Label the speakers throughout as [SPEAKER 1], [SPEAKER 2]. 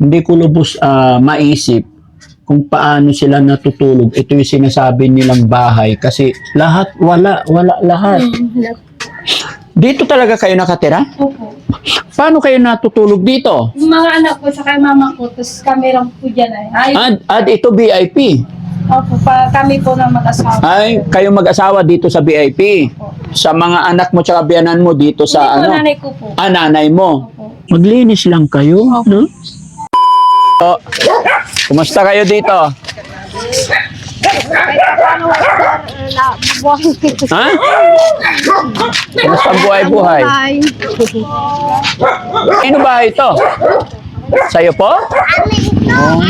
[SPEAKER 1] hindi ko lubos ah, maisip kung paano sila natutulog. Ito yung sinasabi nilang bahay kasi lahat, wala, wala lahat.
[SPEAKER 2] Hmm,
[SPEAKER 1] Dito talaga kayo nakatira?
[SPEAKER 2] Opo.
[SPEAKER 1] Paano kayo natutulog dito?
[SPEAKER 2] Yung mga anak ko sa kay mama ko, tapos kami lang po dyan ay. Ay,
[SPEAKER 1] Ad, ad ito VIP.
[SPEAKER 2] opo, pa, kami po na mag-asawa.
[SPEAKER 1] Ay, kayo mag-asawa dito sa VIP.
[SPEAKER 2] Opo.
[SPEAKER 1] Sa mga anak mo tsaka biyanan mo dito sa
[SPEAKER 2] Hindi
[SPEAKER 1] ano?
[SPEAKER 2] nanay ko po.
[SPEAKER 1] Ah, nanay mo.
[SPEAKER 2] Opo.
[SPEAKER 1] Maglinis lang kayo,
[SPEAKER 2] Opo.
[SPEAKER 1] no? So, kumusta kayo dito? Ha? Kumusta ang buhay-buhay? Sino ba ito? Sa'yo po? Oh.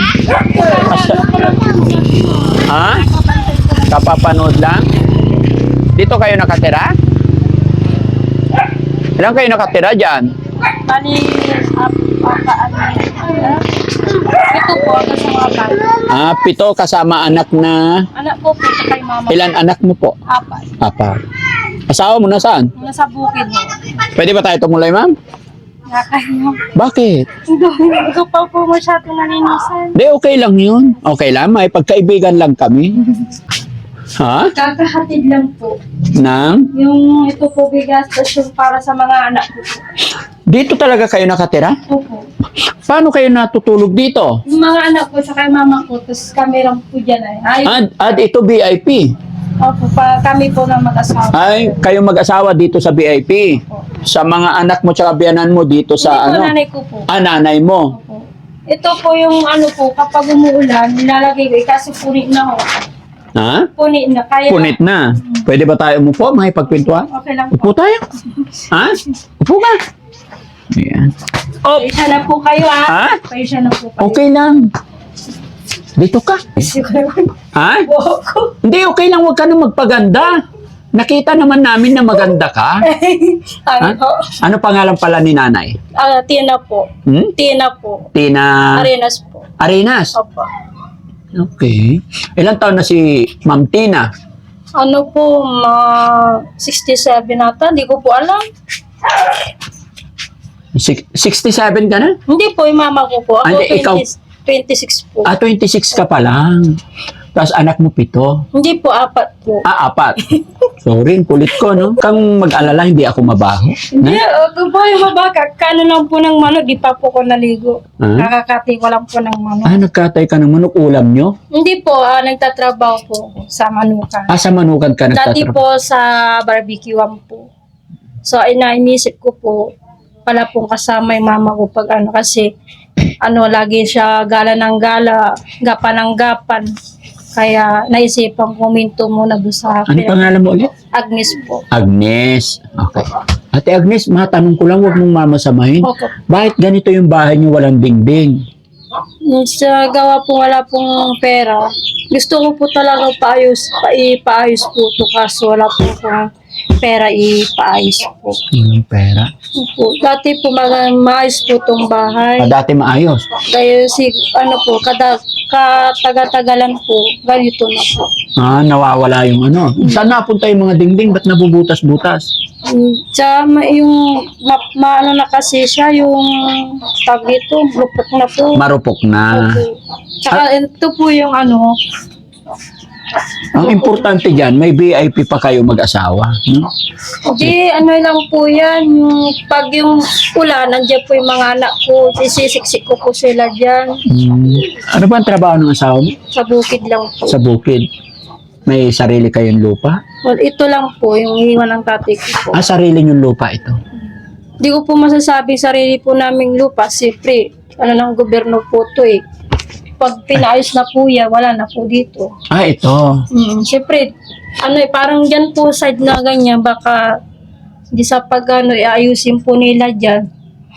[SPEAKER 1] Ha? Kapapanood lang? Dito kayo nakatira? Ilan kayo nakatira dyan?
[SPEAKER 2] Bali, ap, apa, ano, ito po, ako sa mga bata.
[SPEAKER 1] Ah, pito kasama anak na...
[SPEAKER 2] Anak ko po sa kay mama.
[SPEAKER 1] Ilan anak mo po?
[SPEAKER 2] Apat.
[SPEAKER 1] Apat. Asawa mo nasaan?
[SPEAKER 2] Nasa bukid mo.
[SPEAKER 1] Pwede ba tayo tumulay, ma'am?
[SPEAKER 2] Nakakahiya.
[SPEAKER 1] Bakit?
[SPEAKER 2] Hindi hindi pa po masyado naninisan.
[SPEAKER 1] Di, okay lang yun. Okay lang, may pagkaibigan lang kami. Ha?
[SPEAKER 2] Kakahatid lang po.
[SPEAKER 1] Nang?
[SPEAKER 2] Yung ito po bigas, tapos yung para sa mga anak ko po.
[SPEAKER 1] Dito talaga kayo nakatira?
[SPEAKER 2] Opo.
[SPEAKER 1] Paano kayo natutulog dito?
[SPEAKER 2] Yung mga anak ko sa kay mama ko, tapos kami lang po dyan ay. Ay,
[SPEAKER 1] Ad, ad ito VIP.
[SPEAKER 2] opo, pa, kami po na mag-asawa.
[SPEAKER 1] Ay, kayo mag-asawa dito sa VIP.
[SPEAKER 2] Opo.
[SPEAKER 1] Sa mga anak mo tsaka biyanan mo dito sa
[SPEAKER 2] Hindi po
[SPEAKER 1] ano?
[SPEAKER 2] nanay ko po.
[SPEAKER 1] Ah, nanay mo.
[SPEAKER 2] Opo. Ito po yung ano po, kapag umuulan, nilalagay ko, eh, kasi punit na ho.
[SPEAKER 1] Ha?
[SPEAKER 2] Punit na. Kaya,
[SPEAKER 1] Punit na. Pwede ba tayo umupo? Makipagpintuan?
[SPEAKER 2] Okay lang
[SPEAKER 1] Upo
[SPEAKER 2] po.
[SPEAKER 1] tayo. Ha? Upo ka. Ayan. Oh,
[SPEAKER 2] Paisa na po kayo
[SPEAKER 1] Ha?
[SPEAKER 2] ha. Paisa na po kayo.
[SPEAKER 1] okay lang. Dito ka. Ha? Hindi, okay lang. Huwag ka na magpaganda. Nakita naman namin na maganda ka.
[SPEAKER 2] Ano po?
[SPEAKER 1] Ano pangalan pala ni nanay?
[SPEAKER 2] Ah, Tina po.
[SPEAKER 1] Hmm?
[SPEAKER 2] Tina po.
[SPEAKER 1] Tina
[SPEAKER 2] Arenas po.
[SPEAKER 1] Arenas.
[SPEAKER 2] Opo.
[SPEAKER 1] Okay. Ilang taon na si Ma'am Tina?
[SPEAKER 2] Ano po, ma 67 nata, hindi ko po alam.
[SPEAKER 1] Six- 67 ka na?
[SPEAKER 2] Hindi po, yung mama ko po. Ako
[SPEAKER 1] hindi, ikaw-
[SPEAKER 2] 20 26 po.
[SPEAKER 1] Ah, 26 ka pa lang. Tapos anak mo pito.
[SPEAKER 2] Hindi po, apat po.
[SPEAKER 1] Ah, apat. Sorry, ang kulit ko, no? Kang mag-alala, hindi ako mabaho.
[SPEAKER 2] Hindi, ako po yung mabaka. Kano lang po ng manok, di pa po ko naligo.
[SPEAKER 1] Ah?
[SPEAKER 2] Nakakati ko lang po ng manok.
[SPEAKER 1] Ah, nagkatay ka ng manok ulam nyo?
[SPEAKER 2] Hindi po, ah, nagtatrabaho po ako sa manukan.
[SPEAKER 1] Ah, sa manukan ka
[SPEAKER 2] Dati
[SPEAKER 1] nagtatrabaho?
[SPEAKER 2] po sa barbecuean po. So, inainisip ko po, pala pong kasama yung mama ko pag ano kasi ano lagi siya gala ng gala, gapan ng gapan. Kaya naisipan ko minto muna doon sa
[SPEAKER 1] Ano pangalan mo ulit?
[SPEAKER 2] Agnes po.
[SPEAKER 1] Agnes. Okay. Ate Agnes, matanong ko lang, huwag mong mamasamahin.
[SPEAKER 2] Opo.
[SPEAKER 1] Bakit ganito yung bahay niyo walang dingding?
[SPEAKER 2] Sa gawa po wala pong pera, gusto ko po talaga paayos, pa, ipaayos po to kaso wala po akong pera ipaayos po.
[SPEAKER 1] Yung pera.
[SPEAKER 2] po. Dati po mag- maayos po tong bahay.
[SPEAKER 1] Ah, dati maayos.
[SPEAKER 2] Dahil si, ano po, kada, kataga-tagalan po, ganito na po.
[SPEAKER 1] Ah, nawawala yung ano. Saan napunta yung mga dingding? Ba't nabubutas-butas?
[SPEAKER 2] Mm, Tsaka ma- yung, ma, maano na kasi siya, yung tag dito, lupok na po.
[SPEAKER 1] Marupok na.
[SPEAKER 2] Opo. Tsaka ito po yung ano,
[SPEAKER 1] Ang importante dyan, may VIP pa kayo mag-asawa. No?
[SPEAKER 2] di ano lang po yan, yung pag yung ulan, nandiyan po yung mga anak ko, sisisiksik ko po sila dyan,
[SPEAKER 1] Hmm. Ano ba ang trabaho ng asawa mo?
[SPEAKER 2] sa bukid lang po.
[SPEAKER 1] Sa bukid. May sarili kayong lupa?
[SPEAKER 2] Well, ito lang po, yung iwan ng tatay ko po.
[SPEAKER 1] Ah, sarili yung lupa ito.
[SPEAKER 2] Di ko po masasabi sarili po naming lupa. Siyempre, ano ng gobyerno po to eh. Pag pinaayos na po yan, wala na po dito.
[SPEAKER 1] Ah, ito.
[SPEAKER 2] Mm, siyempre, ano eh, parang dyan po side na ganyan, baka di sa pag ano, iayusin po nila dyan.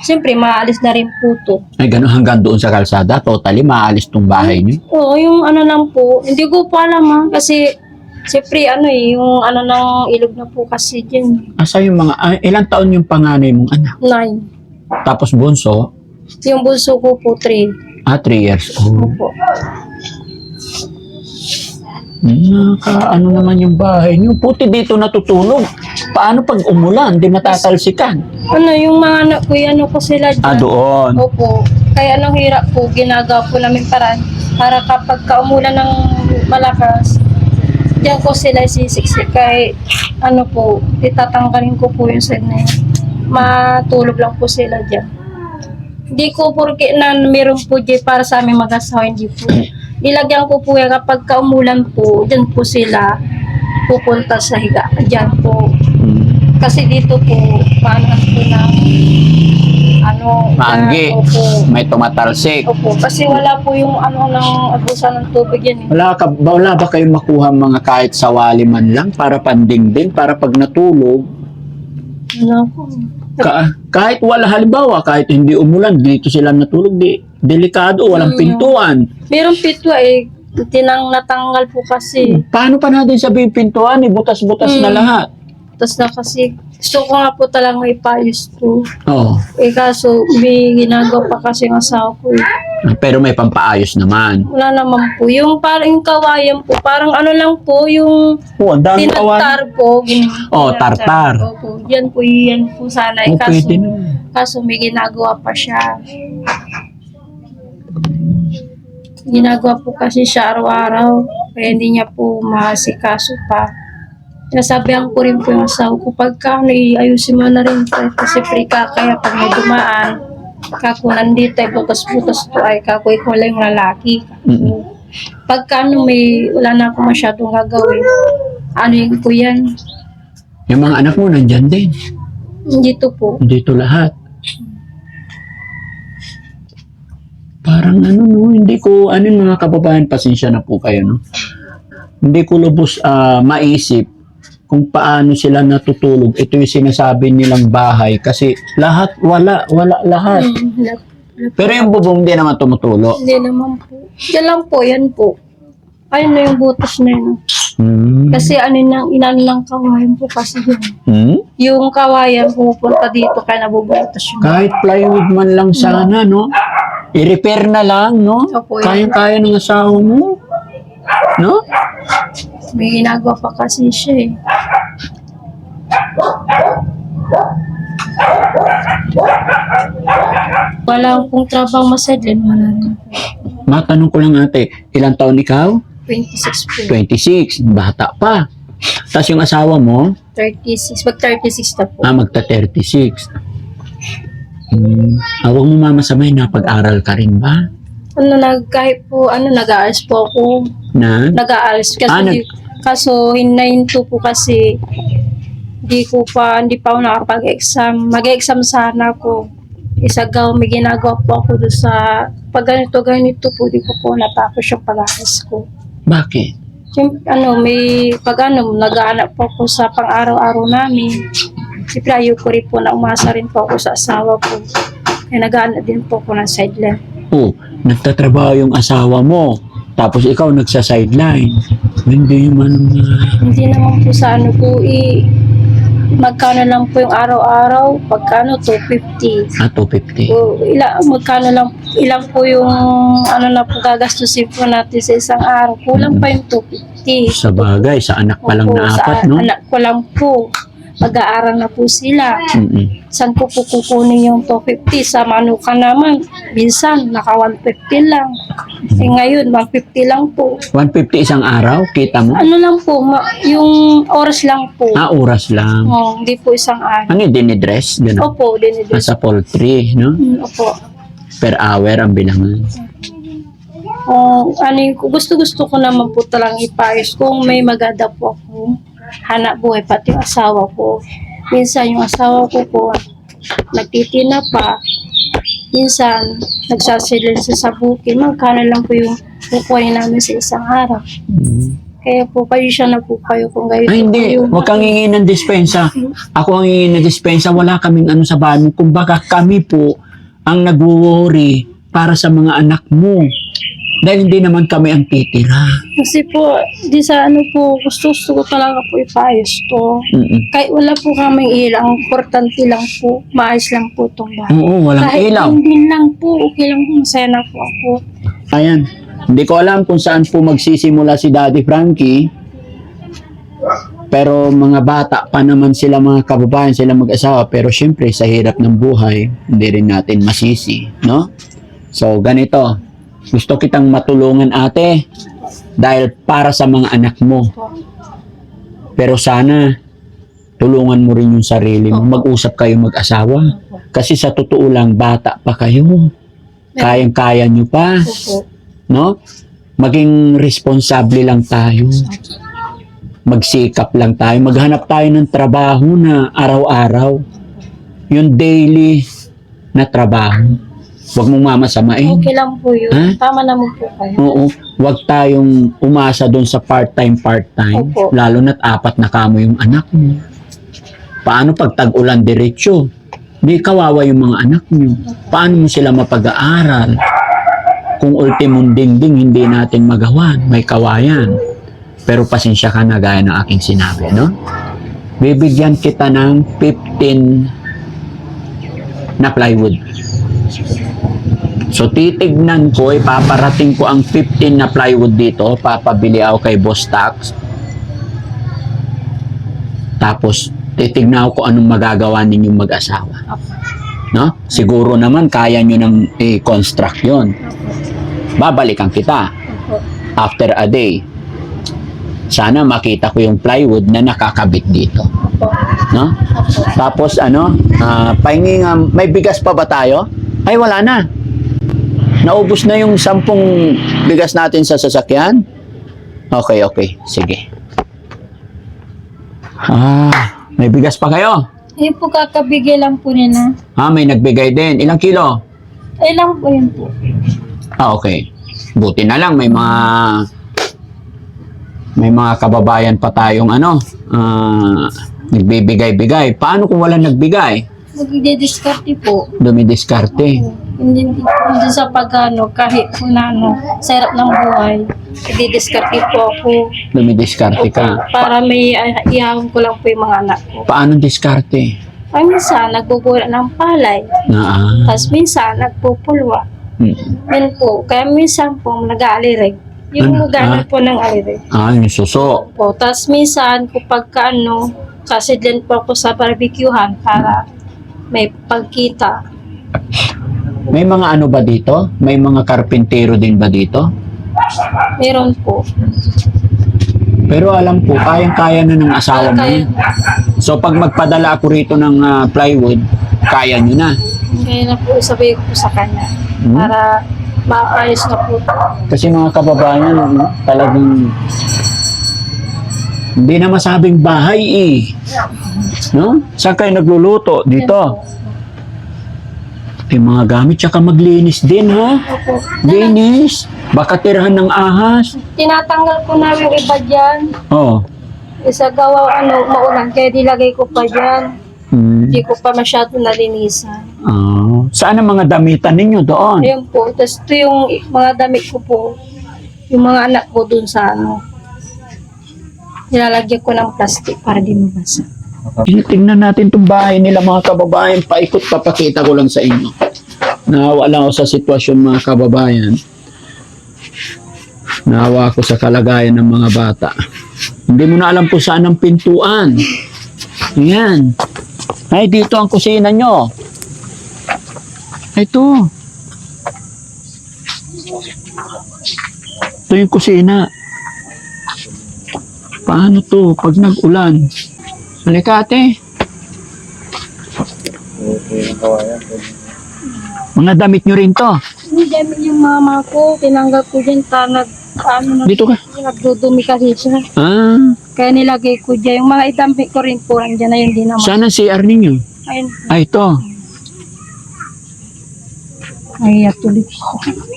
[SPEAKER 2] Siyempre, maalis na rin po to.
[SPEAKER 1] Ay, ganun hanggang doon sa kalsada. Totally, maalis tong bahay niyo.
[SPEAKER 2] Oo, yung ano lang po, hindi ko po alam ha, kasi siyempre, ano eh, yung ano ng ilog na po kasi dyan,
[SPEAKER 1] Asa yung mga, ah, ilang taon yung panganay mong anak?
[SPEAKER 2] nine.
[SPEAKER 1] Tapos bunso,
[SPEAKER 2] Yung bulso ko po, three.
[SPEAKER 1] Ah, 3 years old.
[SPEAKER 2] Opo.
[SPEAKER 1] Naka, ano naman yung bahay niyo? Puti dito natutulog. Paano pag umulan? Di matatalsikan.
[SPEAKER 2] Ano, yung mga anak ko, ano ko sila dyan.
[SPEAKER 1] Ah, doon.
[SPEAKER 2] Opo. Kaya anong hirap po, ginagawa po namin paraan para kapag kaumulan ng malakas, diyan ko sila sisiksik kay ano po, itatanggalin ko po yung side na yun. Matulog lang po sila diyan. Hindi ko porke na meron po dyan para sa aming mag-asawa, hindi po. Nilagyan ko po yan kapag kaumulan po, diyan po sila pupunta sa higa. Diyan po.
[SPEAKER 1] Mm.
[SPEAKER 2] Kasi dito po, paano po ng ano,
[SPEAKER 1] Maanggi.
[SPEAKER 2] na- opo.
[SPEAKER 1] May tumatalsik.
[SPEAKER 2] Opo, kasi wala po yung ano ng abusan ng tubig yan eh.
[SPEAKER 1] Wala, ka, ba- wala ba kayong makuha mga kahit sawali man lang para pandingding, para pag natulog,
[SPEAKER 2] Wala po.
[SPEAKER 1] Ka, kahit wala halimbawa, kahit hindi umulan, dito sila natulog, di, delikado, walang
[SPEAKER 2] Mm.
[SPEAKER 1] pintuan.
[SPEAKER 2] Merong pitwa eh, tinang natanggal po kasi.
[SPEAKER 1] Paano pa natin sabihin pintuan, eh, butas-butas na
[SPEAKER 2] Mm.
[SPEAKER 1] lahat.
[SPEAKER 2] Tapos na kasi, gusto ko nga po talagang ipayos to.
[SPEAKER 1] Oh,
[SPEAKER 2] Eh kaso, may ginagawa pa kasi ng asawa ko eh.
[SPEAKER 1] Pero may pampaayos naman.
[SPEAKER 2] Wala naman po. Yung parang yung kawayan po, parang ano lang po, yung
[SPEAKER 1] Oh, ang dami
[SPEAKER 2] tinagtar
[SPEAKER 1] kawan.
[SPEAKER 2] po. Gin-
[SPEAKER 1] Oh, tartar.
[SPEAKER 2] Opo, yan po, yan po sana. Eh,
[SPEAKER 1] Oh,
[SPEAKER 2] kaso,
[SPEAKER 1] pwede na.
[SPEAKER 2] Kaso may ginagawa pa siya. Ginagawa po kasi siya araw-araw. Kaya hindi niya po masikaso pa. Nasabihan ko rin po yung asawa ko, pagka ano, ayusin mo na rin. to. Kasi free ka, kaya pag may dumaan, kako nandito ay butas-butas to ay kako ikaw lang yung lalaki.
[SPEAKER 1] Mm-mm.
[SPEAKER 2] Pagka ano, may, wala na ako masyadong gagawin. Ano yun po yan?
[SPEAKER 1] Yung mga anak mo nandyan din.
[SPEAKER 2] Dito po.
[SPEAKER 1] Dito lahat. Parang ano no, hindi ko, ano yung mga kababayan, pasensya na po kayo no. Hindi ko lubos ah, maisip kung paano sila natutulog. Ito yung sinasabi nilang bahay kasi lahat, wala, wala lahat.
[SPEAKER 2] Po.
[SPEAKER 1] Pero yung bubong di naman tumutulo.
[SPEAKER 2] Hindi naman po. Yan lang po, yan po. Ayun na yung butas na yun.
[SPEAKER 1] Hmm.
[SPEAKER 2] Kasi ano nang inan lang kawayan po kasi yun.
[SPEAKER 1] Hmm?
[SPEAKER 2] Yung kawayan pupunta dito kaya nabubutas yun.
[SPEAKER 1] Kahit plywood man lang sana, no? I-repair na lang, no?
[SPEAKER 2] Opo.
[SPEAKER 1] Kayang-kaya ng asawa mo. No?
[SPEAKER 2] May ginagawa pa kasi siya eh. Wala pong trabaho masadlin, wala rin.
[SPEAKER 1] Matanong ko lang ate, ilang taon ikaw?
[SPEAKER 2] 26 po.
[SPEAKER 1] 26, bata pa. Tapos yung asawa mo,
[SPEAKER 2] 36. Mag 36 na po.
[SPEAKER 1] ah, magta 36. Hmm. Ah, huwag mo mamasamay na pag-aral ka rin ba?
[SPEAKER 2] Ano, nag, kahit po, ano, nag-aalis po ako.
[SPEAKER 1] Na?
[SPEAKER 2] nag-aalis kasi
[SPEAKER 1] Ah, nag-
[SPEAKER 2] di- kaso hinahinto po kasi hindi ko pa hindi pa ako nakapag-exam. Mag-exam sana ako isagaw may ginagawa po ako doon sa pag ganito ganito po di ko po natapos yung pag-aalis ko.
[SPEAKER 1] Bakit?
[SPEAKER 2] Siyempre, ano may pag ano nag-aanap po ako sa pang-araw-araw namin. Siyempre ayaw ko rin po na umasa rin po ako sa asawa ko. Kaya nag-aanap din po ako ng sideline.
[SPEAKER 1] Oh, nagtatrabaho yung asawa mo. Tapos ikaw nagsa-sideline. Hindi man uh,
[SPEAKER 2] Hindi naman po sa ano po, i magkano lang po yung araw-araw, pagkano 250.
[SPEAKER 1] ah, 250.
[SPEAKER 2] O, ila, magkano lang, ilang po yung ano na po gagastusin po natin sa isang araw. Kulang pa yung 250.
[SPEAKER 1] Sa bagay, sa anak pa lang
[SPEAKER 2] Opo,
[SPEAKER 1] na
[SPEAKER 2] sa
[SPEAKER 1] apat, no?
[SPEAKER 2] anak ko lang po. Mag-aaral na po sila.
[SPEAKER 1] Mm-mm.
[SPEAKER 2] Saan ko po kukunin yung 250? Sa manukan naman, minsan naka 150 lang. Eh ngayon, 150 lang po.
[SPEAKER 1] 150 isang araw, kita mo?
[SPEAKER 2] Ano lang po, ma- yung oras lang po.
[SPEAKER 1] Ah, oras lang.
[SPEAKER 2] Oh, hindi po isang araw.
[SPEAKER 1] Ano yung dinidress? Ganun.
[SPEAKER 2] Opo, dinidress.
[SPEAKER 1] Nasa poultry, no?
[SPEAKER 2] Mm, Opo.
[SPEAKER 1] Per hour ang bilangan.
[SPEAKER 2] Oh, ano yung, gusto-gusto ko naman po talang ipayos kung may maganda po ako hanap buhay, pati yung asawa ko. Minsan yung asawa ko po, nagtitina pa. Minsan, nagsasilin sa sabukin. Magkano lang po yung kukuhain namin sa isang araw.
[SPEAKER 1] Mm.
[SPEAKER 2] Kaya po, kayo siya na po kayo kung gayon
[SPEAKER 1] Ay, hindi. Huwag kang hingi ng dispensa. Ako ang hingi ng dispensa. Wala kaming ano sa bahay mo. Kumbaga kami po ang nagwo-worry para sa mga anak mo. Dahil hindi naman kami ang titira.
[SPEAKER 2] Kasi po, di sa ano po, gusto-gusto ko talaga po ipayos to.
[SPEAKER 1] Mm-mm.
[SPEAKER 2] Kahit wala po kaming ilaw, ang importante lang po, maayos lang po itong bahay.
[SPEAKER 1] Oo, walang
[SPEAKER 2] Kahit
[SPEAKER 1] ilaw.
[SPEAKER 2] din lang po, okay lang po, masaya na po ako.
[SPEAKER 1] Ayan. Hindi ko alam kung saan po magsisimula si Daddy Frankie. Pero mga bata pa naman sila mga kababayan, sila mag-asawa. Pero syempre sa hirap ng buhay, hindi rin natin masisi, no? So, ganito. Gusto kitang matulungan ate dahil para sa mga anak mo. Pero sana tulungan mo rin yung sarili mo. Mag-usap kayo mag-asawa. Kasi sa totoo lang, bata pa kayo. Kayang-kaya nyo pa. No? Maging responsable lang tayo. Magsikap lang tayo. Maghanap tayo ng trabaho na araw-araw. Yung daily na trabaho. Huwag mong mamasamain.
[SPEAKER 2] Okay lang po yun.
[SPEAKER 1] Ha?
[SPEAKER 2] Tama naman po kayo.
[SPEAKER 1] Oo. Huwag tayong umasa doon sa part-time, part-time.
[SPEAKER 2] Opo.
[SPEAKER 1] Lalo na't apat na kamo yung anak mo. Paano pag tag-ulan diretsyo? Di kawawa yung mga anak nyo. Paano mo sila mapag-aaral? Kung ultimong dingding hindi natin magawan, may kawayan. Pero pasensya ka na gaya ng aking sinabi, no? Bibigyan kita ng 15 na plywood. So titignan ko, ipaparating ko ang 15 na plywood dito, papabili ako kay Boss Tax. Tapos titignan ko anong magagawa ninyong mag-asawa. No? Siguro naman kaya nyo nang i-construct yun. Babalikan kita after a day. Sana makita ko yung plywood na nakakabit dito. No? Tapos ano, ah pahingi nga, may bigas pa ba tayo? Ay wala na. Naubos na yung sampung bigas natin sa sasakyan? Okay, okay. Sige. Ah, may bigas pa kayo?
[SPEAKER 2] Eh po kakabigay lang po nila.
[SPEAKER 1] Ah, may nagbigay din. Ilang kilo?
[SPEAKER 2] Eh lang po yun po.
[SPEAKER 1] Ah, okay. Buti na lang may mga may mga kababayan pa tayong ano, ah, nagbibigay-bigay. Paano kung wala nagbigay?
[SPEAKER 2] Magdi-discarte po.
[SPEAKER 1] Dumidiskarte.
[SPEAKER 2] Hindi, hindi sa pagano, kahit na ano, sa hirap ng buhay, magdi-discarte po ako.
[SPEAKER 1] Dumidiskarte ka.
[SPEAKER 2] Para may uh, ko lang po yung mga anak ko.
[SPEAKER 1] Paano diskarte?
[SPEAKER 2] Ay, minsan, nagkukura ng palay.
[SPEAKER 1] Ah.
[SPEAKER 2] Tapos minsan, nagpupulwa.
[SPEAKER 1] Hmm.
[SPEAKER 2] Yan po. Kaya minsan po, nag-aalirig. Yung
[SPEAKER 1] Ano?
[SPEAKER 2] gana
[SPEAKER 1] Ah?
[SPEAKER 2] po ng alirig.
[SPEAKER 1] Ah, yung suso.
[SPEAKER 2] Po. Tapos minsan, kapag ka, ano, kasi din po ako sa barbecuehan para may pagkita.
[SPEAKER 1] May mga ano ba dito? May mga karpintero din ba dito?
[SPEAKER 2] Meron po.
[SPEAKER 1] Pero alam ko, kayang-kaya na ng asawa mo.
[SPEAKER 2] Kaya,
[SPEAKER 1] yun. So pag magpadala ako rito ng ah, plywood, kaya nyo na.
[SPEAKER 2] kaya na po sabi ko po sa kanya.
[SPEAKER 1] Hmm?
[SPEAKER 2] Para maayos na po.
[SPEAKER 1] Kasi mga kababayan, ano, talagang hindi na masabing bahay eh. No? Saan kayo nagluluto? Dito. Yung mga gamit, tsaka maglinis din ha.
[SPEAKER 2] Opo.
[SPEAKER 1] Linis. Baka tirahan ng ahas.
[SPEAKER 2] Tinatanggal ko na yung iba dyan.
[SPEAKER 1] Oh.
[SPEAKER 2] Isa gawa ano, maulan. Kaya nilagay ko pa dyan.
[SPEAKER 1] Hmm.
[SPEAKER 2] Hindi ko pa masyado nalinisan.
[SPEAKER 1] Ah. Saan ang mga damitan ninyo doon?
[SPEAKER 2] Ayun po. Tapos ito yung mga damit ko po. Yung mga anak ko dun sa ano. Nilalagyan ko ng plastic para di mabasa.
[SPEAKER 1] Tingnan natin itong bahay nila mga kababayan. Paikot, papakita ko lang sa inyo. Nahawa lang ako sa sitwasyon mga kababayan. Nahawa ako sa kalagayan ng mga bata. Hindi mo na alam kung saan ang pintuan. Yan. Ay, dito ang kusina nyo. Ito. Ito yung kusina. Paano to pag nag-ulan? Halika ate. Mga damit nyo rin to.
[SPEAKER 2] Hindi dami yung mama ko. Tinanggal ko dyan. Ta, nag, ano,
[SPEAKER 1] Dito ka.
[SPEAKER 2] nagdudumi kasi siya.
[SPEAKER 1] Ah,
[SPEAKER 2] Kaya nilagay ko dyan. Yung mga idampi ko rin po. Andyan na yun din naman.
[SPEAKER 1] saan ang CR ninyo?
[SPEAKER 2] Ayun.
[SPEAKER 1] Ah, ito.
[SPEAKER 2] Nahiya tuloy.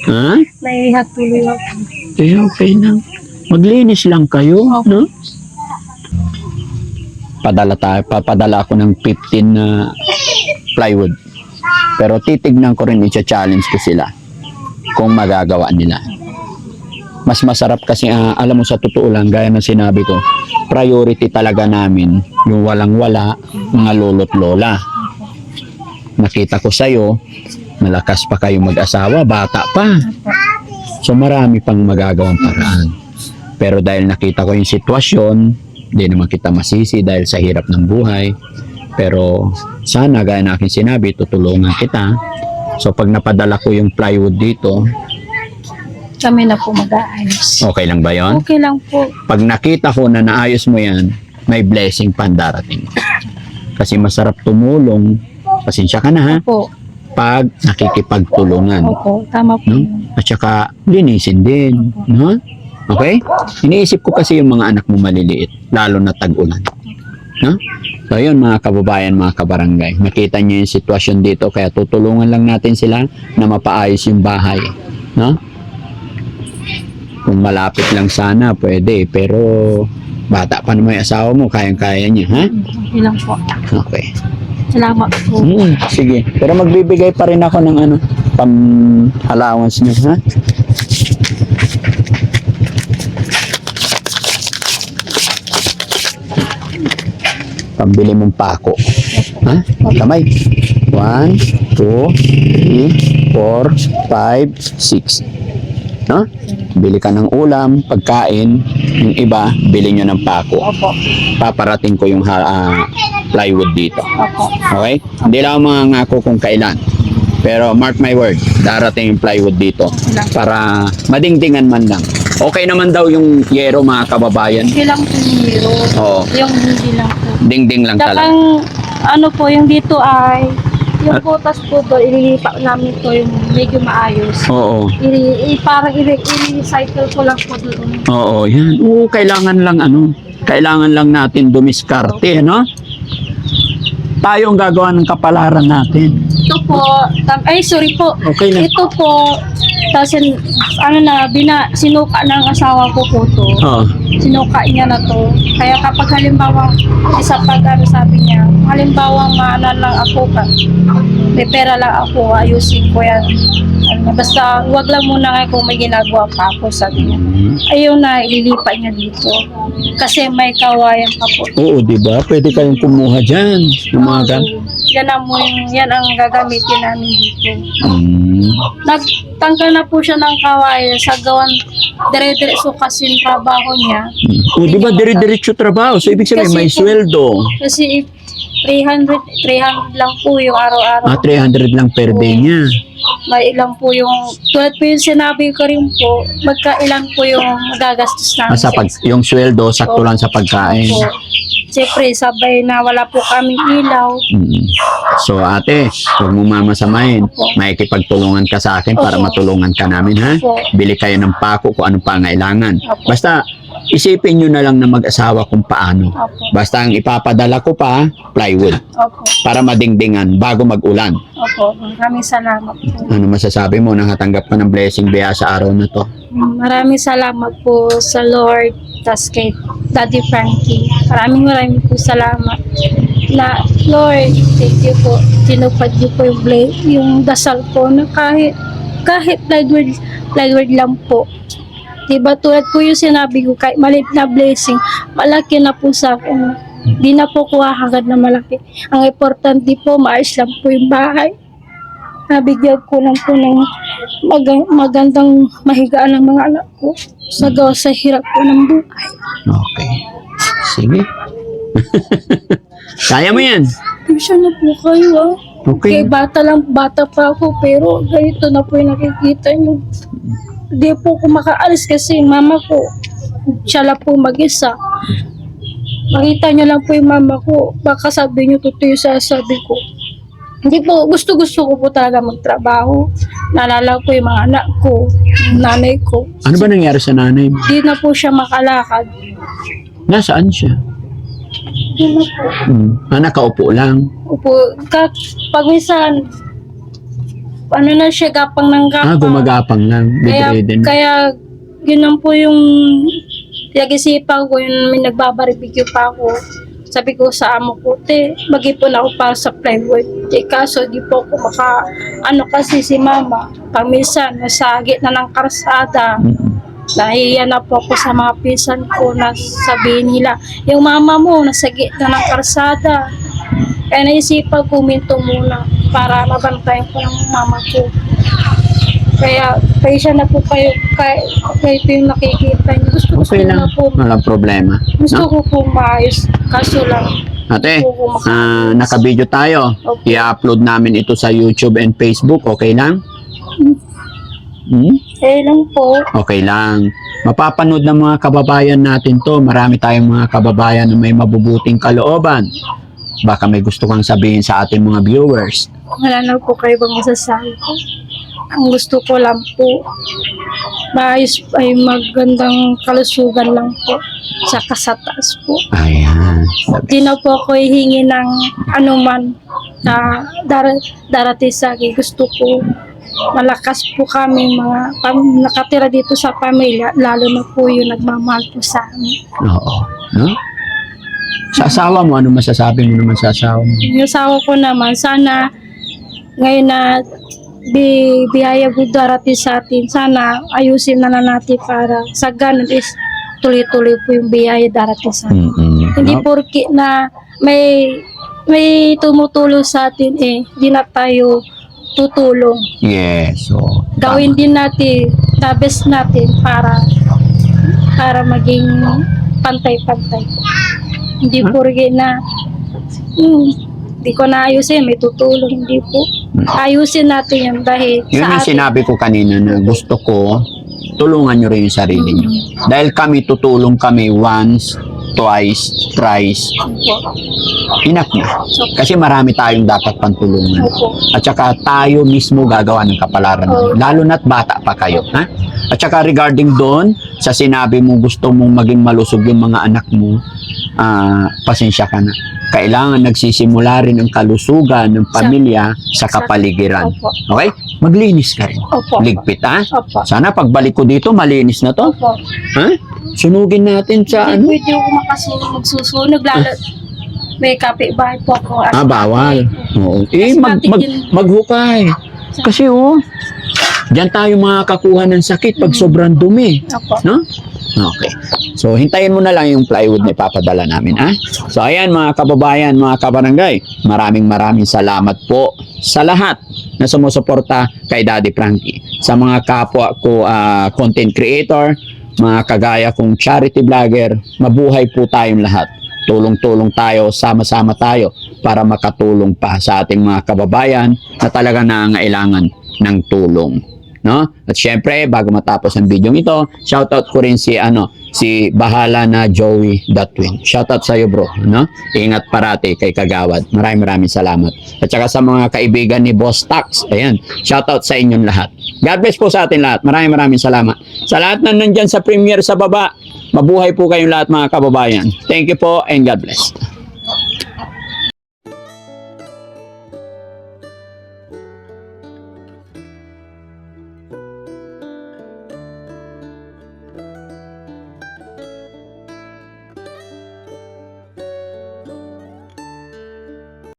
[SPEAKER 1] Ha?
[SPEAKER 2] Nahiya tuloy ako.
[SPEAKER 1] Eh, okay lang. Maglinis lang kayo, no? Padala tayo, papadala ako ng 15 na plywood. Pero titignan ko rin, i-challenge ko sila kung magagawa nila. Mas masarap kasi, ah, alam mo sa totoo lang, gaya ng sinabi ko, priority talaga namin yung walang-wala, mga lolo't lola. Nakita ko sa'yo, malakas pa kayo mag-asawa, bata pa. So marami pang magagawang paraan. Pero dahil nakita ko yung sitwasyon, hindi naman kita masisi dahil sa hirap ng buhay. Pero sana gaya na aking sinabi, tutulungan kita So pag napadala ko yung plywood dito,
[SPEAKER 2] Kami na po mag-aayos.
[SPEAKER 1] okay lang ba yon?
[SPEAKER 2] Okay lang po.
[SPEAKER 1] Pag nakita ko na naayos mo yan, may blessing pa darating. Kasi masarap tumulong, pasensya ka na ha,
[SPEAKER 2] Opo.
[SPEAKER 1] pag nakikipagtulungan.
[SPEAKER 2] Opo. Tama po.
[SPEAKER 1] No? At saka, linisin din. No? Okay? Iniisip ko kasi yung mga anak mo maliliit, lalo na tag-ulan. No? So yun mga kababayan, mga kabarangay. Nakita niyo yung sitwasyon dito, kaya tutulungan lang natin sila na mapaayos yung bahay. No? Kung malapit lang sana, pwede. Pero bata pa naman yung asawa mo, kayang-kaya niya, ha?
[SPEAKER 2] Okay lang po.
[SPEAKER 1] Okay.
[SPEAKER 2] Salamat po.
[SPEAKER 1] Hmm, sige. Pero magbibigay pa rin ako ng ano, pam allowance niyo, ha? Pambili mong pako. Ha? Kamay. 1, 2, 3, 4, 5, 6. No? Bili ka ng ulam, pagkain, yung iba, bili nyo ng pako.
[SPEAKER 2] Opo.
[SPEAKER 1] Paparating ko yung ah, plywood dito.
[SPEAKER 2] Opo.
[SPEAKER 1] Okay? Hindi lang ako mangangako kung kailan. Pero mark my word, darating yung plywood dito para madingdingan man lang. Okay naman daw yung yero mga kababayan.
[SPEAKER 2] Okay lang yung hero.
[SPEAKER 1] Oo,
[SPEAKER 2] Yung hindi lang.
[SPEAKER 1] Dingding lang
[SPEAKER 2] Tsaka
[SPEAKER 1] talaga.
[SPEAKER 2] ang ano po, yung dito ay, yung butas po doon, ililipat namin to yung medyo maayos.
[SPEAKER 1] Oo.
[SPEAKER 2] I, i, parang i- i-recycle ko lang po doon.
[SPEAKER 1] Oo, yan. Oo, kailangan lang ano, kailangan lang natin dumiskarte, no? Tayo ang gagawa ng kapalaran natin.
[SPEAKER 2] Ito po, tam, ay sorry po,
[SPEAKER 1] Okay lang.
[SPEAKER 2] ito po, tapos ano na, bina, sinuka ng asawa ko po to.
[SPEAKER 1] Oo.
[SPEAKER 2] Sinuka niya na to. Kaya kapag halimbawa, isa pag ano sabi niya, halimbawa maana lang ako ka, may pera lang ako, ayusin ko yan. Ano, basta wag lang muna nga kung may ginagawa pa ako, sabi niya. Ayun na, ililipat niya dito. Kasi may kawayan pa po.
[SPEAKER 1] Oo, di ba? Pwede kayong kumuha dyan. Yung mga gan.
[SPEAKER 2] Yan ang, yan ang gagamitin namin dito.
[SPEAKER 1] Mm.
[SPEAKER 2] Nagtanggal na po siya ng kawayan sa gawan dire-diretso kasi yung trabaho niya.
[SPEAKER 1] O, di ba dire-diretso trabaho? So, ibig sabihin, may
[SPEAKER 2] po-
[SPEAKER 1] sweldo.
[SPEAKER 2] Kasi 300, 300 lang po yung araw-araw.
[SPEAKER 1] Ah, 300 lang per day niya.
[SPEAKER 2] May ilan po yung, tulad po yung sinabi ko rin po, magkailan po yung gagastos namin.
[SPEAKER 1] Ah, sa pag, yung sweldo, sakto lang sa pagkain.
[SPEAKER 2] po. Siyempre, sabay na wala po kaming ilaw.
[SPEAKER 1] Mm. So, ate, huwag mong mamasamahin. Makikipagtulungan ka sa akin para
[SPEAKER 2] Opo.
[SPEAKER 1] matulungan ka namin, ha?
[SPEAKER 2] Opo.
[SPEAKER 1] Bili kayo ng pako kung anong pangailangan.
[SPEAKER 2] Opo.
[SPEAKER 1] Basta, isipin nyo na lang na mag-asawa kung paano.
[SPEAKER 2] Opo.
[SPEAKER 1] Basta ang ipapadala ko pa, plywood.
[SPEAKER 2] Opo.
[SPEAKER 1] Para madingdingan bago mag-ulan.
[SPEAKER 2] Opo. Maraming salamat po.
[SPEAKER 1] Ano masasabi mo? Nakatanggap ka ng blessing biya sa araw na to.
[SPEAKER 2] Maraming salamat po sa Lord, tas kay Daddy Frankie. Maraming maraming po salamat. Na, Lord, thank you po. Tinupad niyo po yung, bla- yung dasal ko na kahit, kahit plywood, plywood lang po. Diba tulad po yung sinabi ko, kahit maliit na blessing, malaki na po sa akin. Di na po kuha hagad na malaki. Ang importante po, maayos lang po yung bahay. Nabigyan ko lang po ng mag- magandang mahigaan ng mga anak ko sa gawa sa hirap po ng buhay.
[SPEAKER 1] Okay. Sige. Kaya mo yan.
[SPEAKER 2] Pasensya na po kayo ah.
[SPEAKER 1] Okay.
[SPEAKER 2] Kaya bata lang, bata pa ako pero ganito na po yung nakikita nyo. Hindi po ako makaalis kasi mama ko, siya lang po mag-isa. Makita nyo lang po yung mama ko, baka sabi nyo totoo yung sasabi ko. Hindi po, gusto-gusto ko po talaga magtrabaho. Naalala ko yung mga anak ko, nanay ko.
[SPEAKER 1] Ano ba nangyari sa nanay mo?
[SPEAKER 2] Hindi na po siya makalakad.
[SPEAKER 1] Nasaan siya?
[SPEAKER 2] Hindi na po.
[SPEAKER 1] Hmm. Ah, nakaupo lang.
[SPEAKER 2] Upo, ka, pag minsan, ano na siya, gapang ng gapang.
[SPEAKER 1] Ah, gumagapang lang.
[SPEAKER 2] Kaya, kaya, yun lang po yung pinag-isipan ko, yun may nagbabarbecue pa ako. Sabi ko sa amo ko, te, mag-ipon ako para sa plywood. Eh, kaso di po ako maka, ano kasi si mama, pag minsan, nasa gitna ng karsada,
[SPEAKER 1] Mm.
[SPEAKER 2] nahiya na po ako sa mga pisan ko na sabihin nila, yung mama mo, nasa gitna ng karsada. Kaya naisipan ko minto muna para mabantayan ko ng mama ko. Kaya, kaya siya na po kayo, kaya, kayo po yung nakikita niyo. Gusto,
[SPEAKER 1] Okay
[SPEAKER 2] ko
[SPEAKER 1] lang.
[SPEAKER 2] na po,
[SPEAKER 1] Walang problema.
[SPEAKER 2] gusto
[SPEAKER 1] No?
[SPEAKER 2] ko po maayos. Kaso lang,
[SPEAKER 1] Ate, ah, naka-video tayo.
[SPEAKER 2] Opo.
[SPEAKER 1] I-upload namin ito sa YouTube and Facebook. Okay lang? Hmm?
[SPEAKER 2] Eh lang po.
[SPEAKER 1] Okay lang. Mapapanood ng mga kababayan natin to. Marami tayong mga kababayan na may mabubuting kalooban. Baka may gusto kang sabihin sa ating mga viewers.
[SPEAKER 2] Wala na po kayo bang masasabi ko. Ang gusto ko lang po, maayos ay magandang kalusugan lang po sa kasataas po.
[SPEAKER 1] Ayan.
[SPEAKER 2] Di na po ako hihingi ng anuman na dar- darating sa akin. Gusto ko malakas po kami mga pam- nakatira dito sa pamilya, lalo na po yung nagmamahal po sa amin.
[SPEAKER 1] Oo. No? Sa asawa mo, ano masasabi mo naman sa asawa mo?
[SPEAKER 2] Yung asawa ko naman, sana ngayon na bi biyaya po darating sa atin, sana ayusin na, na natin para sa ganun is tuloy-tuloy po yung biyaya darating sa atin.
[SPEAKER 1] Mm-mm.
[SPEAKER 2] Hindi
[SPEAKER 1] No?
[SPEAKER 2] porki na may may tumutulong sa atin eh, di na tayo tutulong.
[SPEAKER 1] Yes. So,
[SPEAKER 2] Gawin din natin, the best natin para para maging pantay-pantay. Hindi
[SPEAKER 1] Huh?
[SPEAKER 2] porki na hmm, di ko na ayusin, may tutulong, hindi po. Ayusin natin yan dahil
[SPEAKER 1] Yun
[SPEAKER 2] sa
[SPEAKER 1] yung
[SPEAKER 2] atin.
[SPEAKER 1] sinabi ko kanina na gusto ko tulungan nyo rin yung sarili nyo. Dahil kami tutulong kami once, twice, thrice,
[SPEAKER 2] Opo.
[SPEAKER 1] enough na. Kasi marami tayong dapat pantulungan.
[SPEAKER 2] opo.
[SPEAKER 1] At saka tayo mismo gagawa ng kapalaran.
[SPEAKER 2] Oo.
[SPEAKER 1] Lalo na't bata pa kayo. Ha? At saka regarding doon, sa sinabi mo gusto mong maging malusog yung mga anak mo, ah, pasensya ka na. Kailangan nagsisimula rin ang kalusugan ng pamilya sa kapaligiran.
[SPEAKER 2] Opo.
[SPEAKER 1] Okay? Maglinis ka rin.
[SPEAKER 2] Opo.
[SPEAKER 1] Ligpit ha?
[SPEAKER 2] Opo.
[SPEAKER 1] Sana pagbalik ko dito, malinis na to.
[SPEAKER 2] Opo.
[SPEAKER 1] Ha? Sunugin natin sa
[SPEAKER 2] Hindi
[SPEAKER 1] ano?
[SPEAKER 2] pwede ako makasunod, magsusunog, lalo may kapitbahay po ako.
[SPEAKER 1] Ah, bawal. Oo. Eh, mag, mag, maghukay. Kasi oh, diyan tayo makakakuha ng sakit pag sobrang dumi.
[SPEAKER 2] Opo.
[SPEAKER 1] No? Okay. So, hintayin mo na lang yung plywood na ipapadala namin, ha? So, ayan mga kababayan, mga kabarangay, maraming maraming salamat po sa lahat na sumusuporta kay Daddy Frankie. Sa mga kapwa ko ah, content creator, mga kagaya kong charity vlogger, mabuhay po tayong lahat. Tulong-tulong tayo, sama-sama tayo para makatulong pa sa ating mga kababayan na talaga nangailangan ng tulong no? At syempre, bago matapos ang video ito, shoutout ko rin si ano, si Bahala na Joey the Twin. Shoutout sa iyo, bro, no? Ingat parati kay Kagawad. Maraming maraming salamat. At saka sa mga kaibigan ni Boss Tax, ayan, shoutout sa inyong lahat. God bless po sa atin lahat. Maraming maraming salamat. Sa lahat na nandyan sa premiere sa baba, mabuhay po kayong lahat mga kababayan. Thank you po and God bless.